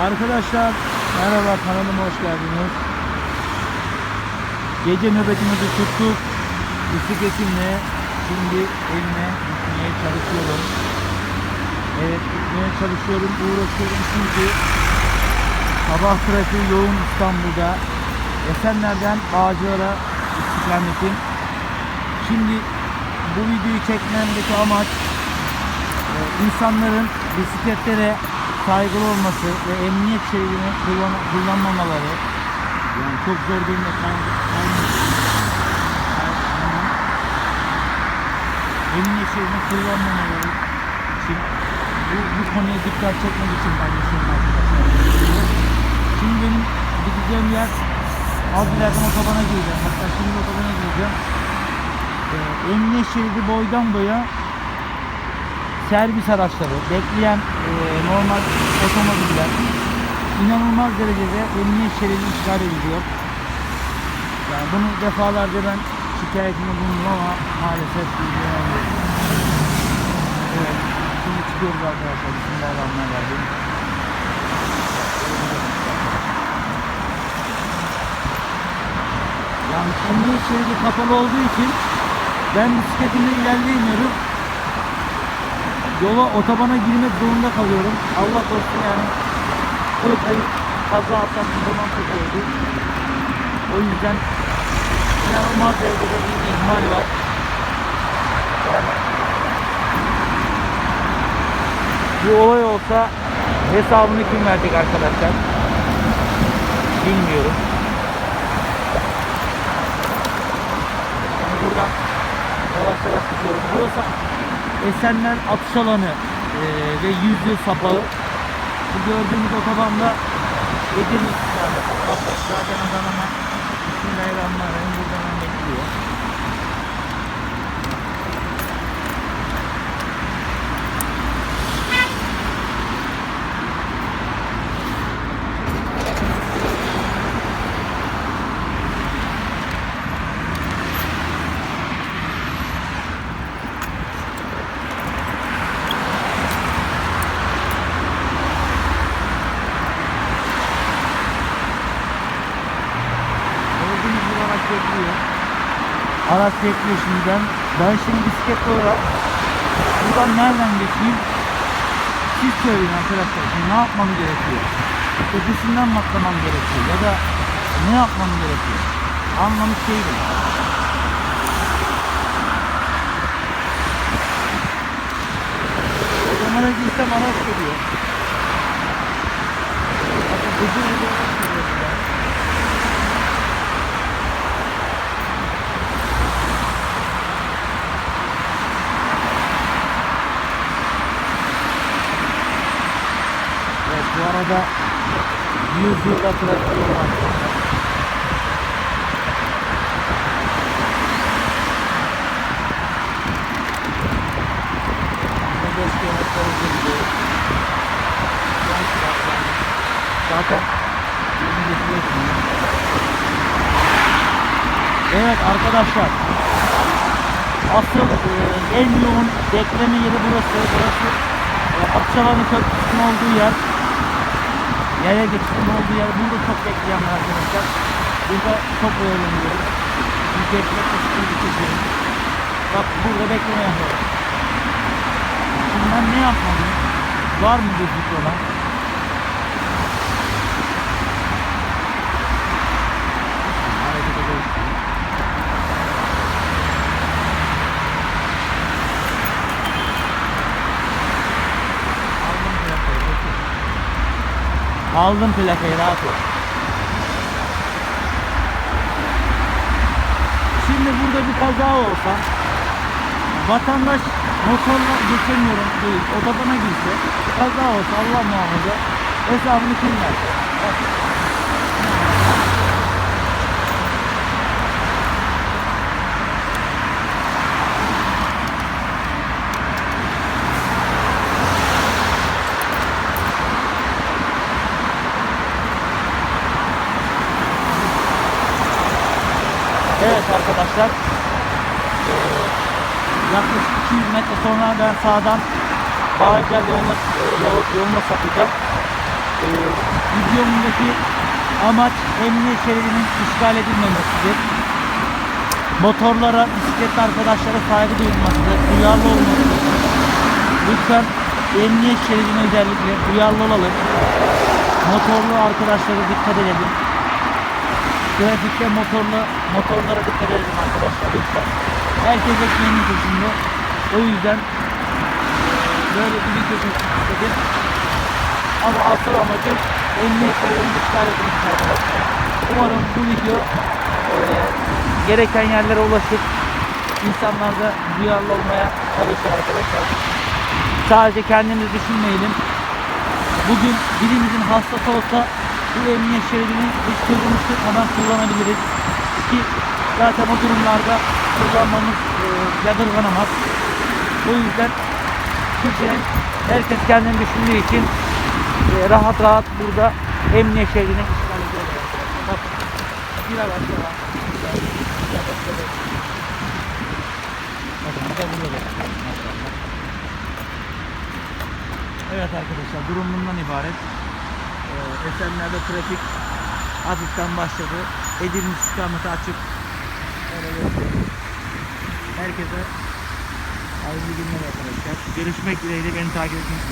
Arkadaşlar merhaba kanalıma hoş geldiniz. Gece nöbetimizi tuttuk. Bisikletimle şimdi evime gitmeye çalışıyorum. Evet gitmeye çalışıyorum, uğraşıyorum çünkü sabah trafiği yoğun İstanbul'da. Esenler'den Bağcılar'a istikametim. Şimdi bu videoyu çekmemdeki amaç e, insanların bisikletlere saygılı olması ve emniyet şeridini kullan kullanmamaları yani çok zor durumda kal- kalması Yani emniyet şeridini kullanmamaları için bu, bu konuya dikkat çekmek için paylaşıyorum arkadaşlar. Şimdi benim gideceğim yer az ileriden otobana gireceğim. Hatta şimdi otobana gireceğim. Ee, emniyet şeridi boydan boya servis araçları, bekleyen e, normal otomobiller inanılmaz derecede emniyet şeridi işgal ediliyor. Yani bunu defalarca ben şikayetini bulundum ama maalesef ilgilenemiyorum. Evet, şimdi çıkıyoruz arkadaşlar. Bismillahirrahmanirrahim. geldim. Yani emniyet şeridi kapalı olduğu için ben bisikletimle ilerleyemiyorum yola otobana girmek zorunda kalıyorum. Allah korusun yani. Öyle kaza atsam zaman çok oldu. O yüzden inanılmaz derecede bir ihmal var. Bu olay olsa hesabını kim verecek arkadaşlar? Bilmiyorum. Şimdi buradan yavaş yavaş gidiyorum. Burası Esenler atış alanı eee, ve yüzyıl sapağı. Bu gördüğünüz otobanda Edirne. Zaten Adana'ma Bismillahirrahmanirrahim buradan bekliyor. Gördüğünüz gibi araç bekliyor. Araç bekliyor şimdiden. Ben şimdi bisikletli olarak buradan nereden geçeyim? Siz söyleyin arkadaşlar. Şimdi ne yapmam gerekiyor? Ötesinden mi atlamam gerekiyor? Ya da ne yapmam gerekiyor? Anlamış değilim. Odamana girsem araç geliyor. Bakın gıcır gıcır araç geliyor buradan. Evet bu arada 100 yılda trafik olan Zaten Evet arkadaşlar Asıl e, en yoğun bekleme yeri burası. Burası e, Akçalanı Köprüsü'nün olduğu yer. Yaya geçişinin olduğu yer. Burada çok bekleyen arkadaşlar. Burada çok öğreniyoruz. Çünkü ekmekle sıkıntı çekiyorum. Bak burada beklemeyen var. Şimdi ben ne yapmalıyım? Var mı gözlük olan? Hareket edelim. Aldım plakayı. peki. Aldım plakayı rahat ol. Şimdi burada bir kaza olsa vatandaş motorla geçemiyorum değil otobana girse kaza olsa Allah muhafaza hesabını kim verecek? Bak. Evet arkadaşlar. Ee, yaklaşık 200 metre sonra ben sağdan Bağcılar yoluna, yol, yoluna sapacağım. Ee, videomundaki amaç emniyet şeridinin işgal edilmemesidir. Motorlara, bisikletli arkadaşlara saygı duyulmasıdır, duyarlı olmasıdır. Lütfen emniyet şeridine özellikle duyarlı olalım. Motorlu arkadaşlara dikkat edelim. Trafikte motorla motorlara dikkat edelim arkadaşlar lütfen. Herkes ekmeğinin peşinde. O yüzden böyle bir video çekmek istedim. Ama asıl amacım emniyet şeridini iptal etmek arkadaşlar. Umarım bu video eee, gereken yerlere ulaşıp insanlar da duyarlı olmaya çalışır arkadaşlar. Sadece kendimizi düşünmeyelim. Bugün birimizin hastası olsa bu emniyet şeridini hiç gözümüz kırpmadan kullanabiliriz. Ki zaten o durumlarda kullanmamız e, yadırganamaz. O yüzden kimse, herkes kendini düşündüğü için e, rahat rahat burada emniyet şeridini. Evet arkadaşlar durum bundan ibaret. Ee, Esenler'de trafik hafiften başladı. Edirne istikameti açık. Herkese hayırlı günler arkadaşlar. Görüşmek dileğiyle beni takip unutmayın.